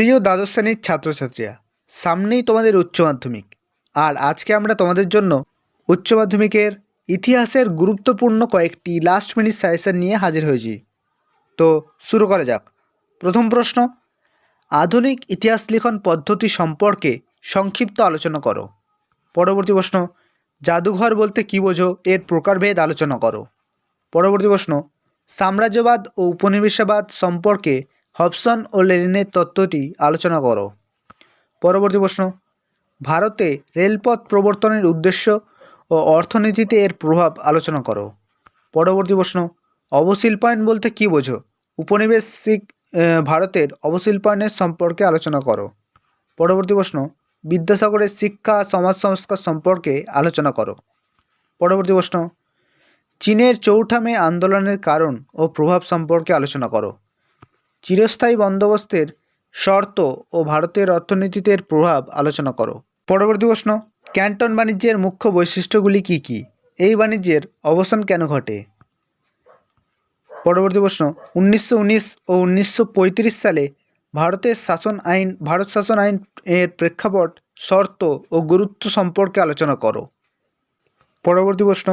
প্রিয় দ্বাদশ শ্রেণির ছাত্রছাত্রীরা, সামনেই তোমাদের উচ্চ মাধ্যমিক। আর আজকে আমরা তোমাদের জন্য উচ্চ মাধ্যমিকের ইতিহাসের গুরুত্বপূর্ণ কয়েকটি লাস্ট মিনিট সাজেশন নিয়ে হাজির হয়েছি। তো শুরু করা যাক। প্রথম প্রশ্ন, আধুনিক ইতিহাস লিখন পদ্ধতি সম্পর্কে সংক্ষিপ্ত আলোচনা করো। পরবর্তী প্রশ্ন, জাদুঘর বলতে কী বোঝো? এর প্রকারভেদ আলোচনা করো। পরবর্তী প্রশ্ন, সাম্রাজ্যবাদ ও উপনিবেশবাদ সম্পর্কে হবসন ও লেনিনের তত্ত্বটি আলোচনা করো। পরবর্তী প্রশ্ন, ভারতে রেলপথ প্রবর্তনের উদ্দেশ্য ও অর্থনীতিতে এর প্রভাব আলোচনা করো। পরবর্তী প্রশ্ন, অবশিল্পায়ন বলতে কী বোঝো? উপনিবেশিক ভারতের অবশিল্পায়নের সম্পর্কে আলোচনা করো। পরবর্তী প্রশ্ন, বিদ্যাসাগরের শিক্ষা, সমাজ সংস্কার সম্পর্কে আলোচনা করো। পরবর্তী প্রশ্ন, চীনের চৌঠামে আন্দোলনের কারণ ও প্রভাব সম্পর্কে আলোচনা করো। চিরস্থায়ী বন্দোবস্তের শর্ত ও ভারতের অর্থনীতিতে প্রভাব আলোচনা করো। পরবর্তী প্রশ্ন, ক্যান্টন বাণিজ্যের মুখ্য বৈশিষ্ট্যগুলি কী কী? এই বাণিজ্যের অবসান কেন ঘটে? পরবর্তী প্রশ্ন, উনিশশো উনিশ ও উনিশশো পঁয়ত্রিশ সালে ভারতের শাসন আইন, ভারত শাসন আইন এর প্রেক্ষাপট, শর্ত ও গুরুত্ব সম্পর্কে আলোচনা করো। পরবর্তী প্রশ্ন,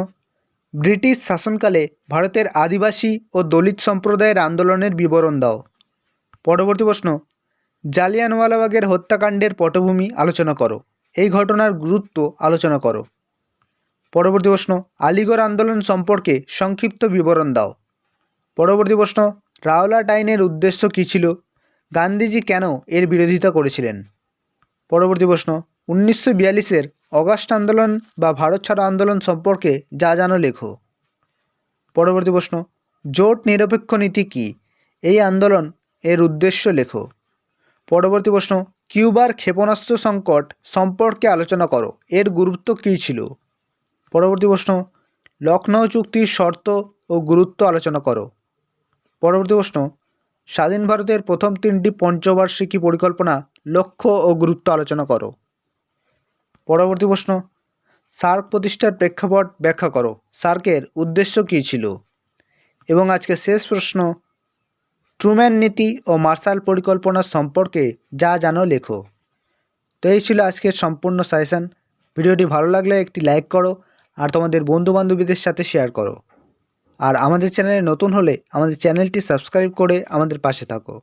ব্রিটিশ শাসনকালে ভারতের আদিবাসী ও দলিত সম্প্রদায়ের আন্দোলনের বিবরণ দাও। পরবর্তী প্রশ্ন, জালিয়ানওয়ালাবাগের হত্যাকাণ্ডের পটভূমি আলোচনা করো। এই ঘটনার গুরুত্ব আলোচনা করো। পরবর্তী প্রশ্ন, আলিগড় আন্দোলন সম্পর্কে সংক্ষিপ্ত বিবরণ দাও। পরবর্তী প্রশ্ন রাওলাট আইনের উদ্দেশ্য কী ছিল? গান্ধীজি কেন এর বিরোধিতা করেছিলেন? পরবর্তী প্রশ্ন, উনিশশো বিয়াল্লিশের অগাস্ট আন্দোলন বা ভারত ছাড়ো আন্দোলন সম্পর্কে যা জানো লেখো। পরবর্তী প্রশ্ন, জোট নিরপেক্ষ নীতি কী? এই আন্দোলন এর উদ্দেশ্য লেখো। পরবর্তী প্রশ্ন, কিউবার ক্ষেপণাস্ত্র সংকট সম্পর্কে আলোচনা করো, এর গুরুত্ব কী ছিল? পরবর্তী প্রশ্ন লখনৌ চুক্তির শর্ত ও গুরুত্ব আলোচনা করো। পরবর্তী প্রশ্ন, স্বাধীন ভারতের প্রথম তিনটি পঞ্চবার্ষিকী পরিকল্পনা লক্ষ্য ও গুরুত্ব আলোচনা করো। পরবর্তী প্রশ্ন, সার্ক প্রতিষ্ঠার প্রেক্ষাপট ব্যাখ্যা করো, সার্কের উদ্দেশ্য কী ছিল? এবং আজকে শেষ প্রশ্ন ট্রুম্যান নীতি ও মার্শাল পরিকল্পনা সম্পর্কে যা জানো লেখো। তো এই ছিল আজকের সম্পূর্ণ সাজেশান ভিডিওটি ভালো লাগলে একটি লাইক করো আর তোমাদের বন্ধুবান্ধবীদের সাথে শেয়ার করো। আর আমাদের চ্যানেলে নতুন হলে আমাদের চ্যানেলটি সাবস্ক্রাইব করে আমাদের পাশে থাকো।